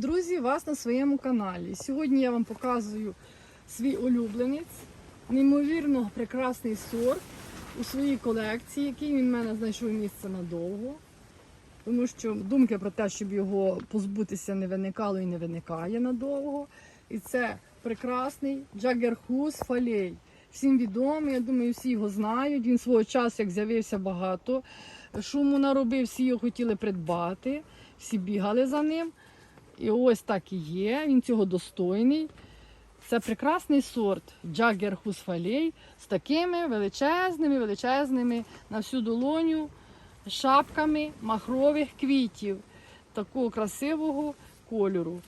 Друзі, вас на своєму каналі. Сьогодні я вам показую свій улюбленець, неймовірно прекрасний сорт у своїй колекції, який він в мене знайшов місце надовго. Тому що думки про те, щоб його позбутися, не виникало і не виникає надовго. І це прекрасний Джагерхус Фалей. Всім відомий, я думаю, всі його знають. Він свого часу, як з'явився багато, шуму наробив, всі його хотіли придбати, всі бігали за ним. І ось так і є. Він цього достойний. Це прекрасний сорт Джаггер Хусфалей з такими величезними, величезними на всю долоню шапками махрових квітів такого красивого кольору.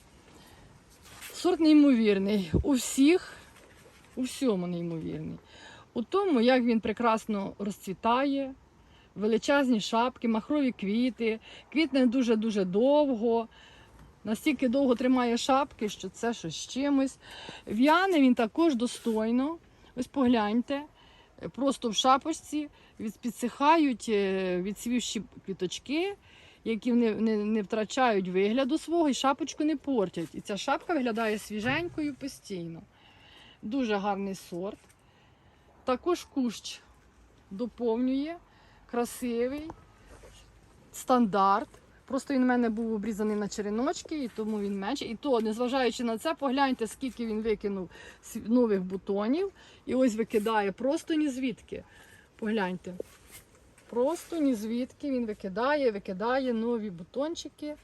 Сорт неймовірний. У всіх, у всьому неймовірний. У тому, як він прекрасно розцвітає, величезні шапки, махрові квіти, квітне дуже-дуже довго. Настільки довго тримає шапки, що це щось з чимось. В'яне він також достойно. Ось погляньте, просто в шапочці підсихають е, відсвівші квіточки, які не, не, не втрачають вигляду свого і шапочку не портять. І ця шапка виглядає свіженькою постійно. Дуже гарний сорт. Також кущ доповнює, красивий, стандарт. Просто він в мене був обрізаний на череночки, і тому він менший. І то, незважаючи на це, погляньте, скільки він викинув нових бутонів. І ось викидає просто ні звідки. Погляньте. Просто ні звідки він викидає, викидає нові бутончики.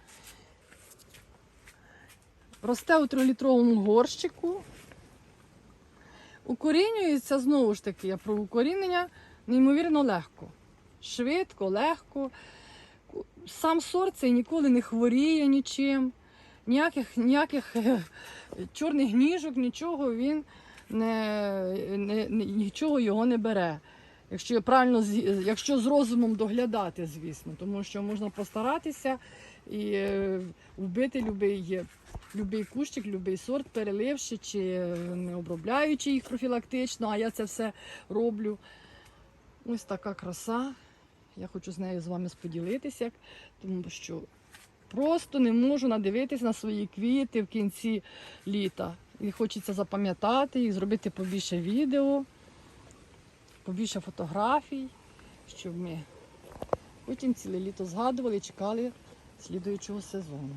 Росте у трилітровому горщику. Укорінюється знову ж таки, я про укорінення неймовірно легко. Швидко, легко. Сам сорт цей ніколи не хворіє нічим, ніяких, ніяких е, чорних ніжок, нічого він не, не, нічого його не бере. Якщо правильно якщо з розумом доглядати, звісно, тому що можна постаратися і е, вбити любий, любий кущик, любий сорт, переливши чи е, не обробляючи їх профілактично, а я це все роблю. Ось така краса. Я хочу з нею з вами споділитися, тому що просто не можу надивитися на свої квіти в кінці літа. І хочеться запам'ятати їх, зробити побільше відео, побільше фотографій, щоб ми потім ціле літо згадували і чекали слідуючого сезону.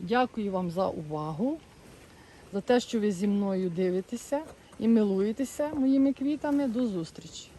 Дякую вам за увагу, за те, що ви зі мною дивитеся і милуєтеся моїми квітами. До зустрічі!